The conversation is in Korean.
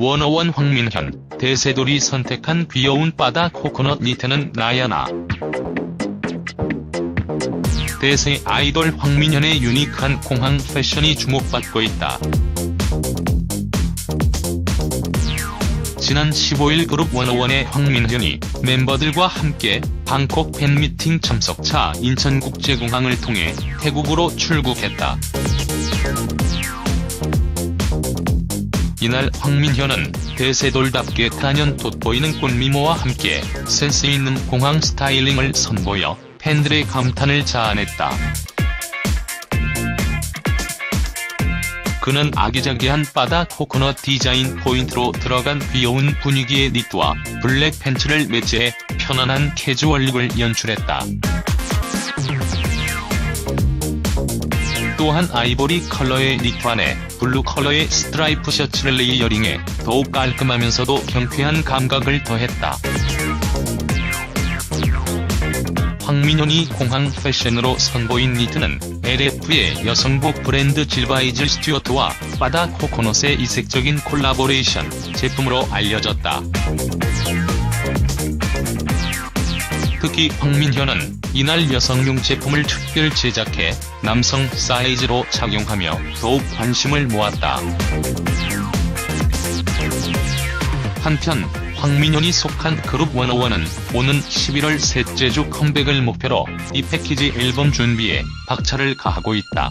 워너원 황민현, 대세돌이 선택한 귀여운 바다 코코넛 니트는 나야나. 대세 아이돌 황민현의 유니크한 공항 패션이 주목받고 있다. 지난 15일 그룹 워너원의 황민현이 멤버들과 함께 방콕 팬미팅 참석차 인천국제공항을 통해 태국으로 출국했다. 이날 황민현은 대세돌답게 단연 돋보이는 꽃미모와 함께 센스 있는 공항 스타일링을 선보여 팬들의 감탄을 자아냈다. 그는 아기자기한 바다 코코넛 디자인 포인트로 들어간 귀여운 분위기의 니트와 블랙 팬츠를 매치해 편안한 캐주얼 룩을 연출했다. 또한 아이보리 컬러의 니트 안에 블루 컬러의 스트라이프 셔츠를 레이어링해 더욱 깔끔하면서도 경쾌한 감각을 더했다. 황민현이 공항 패션으로 선보인 니트는 LF의 여성복 브랜드 질바이즐 스튜어트와 바다 코코넛의 이색적인 콜라보레이션 제품으로 알려졌다. 특히 황민현은 이날 여성용 제품을 특별 제작해 남성 사이즈로 착용하며 더욱 관심을 모았다. 한편 황민현이 속한 그룹 워너원은 오는 11월 셋째 주 컴백을 목표로 이 패키지 앨범 준비에 박차를 가하고 있다.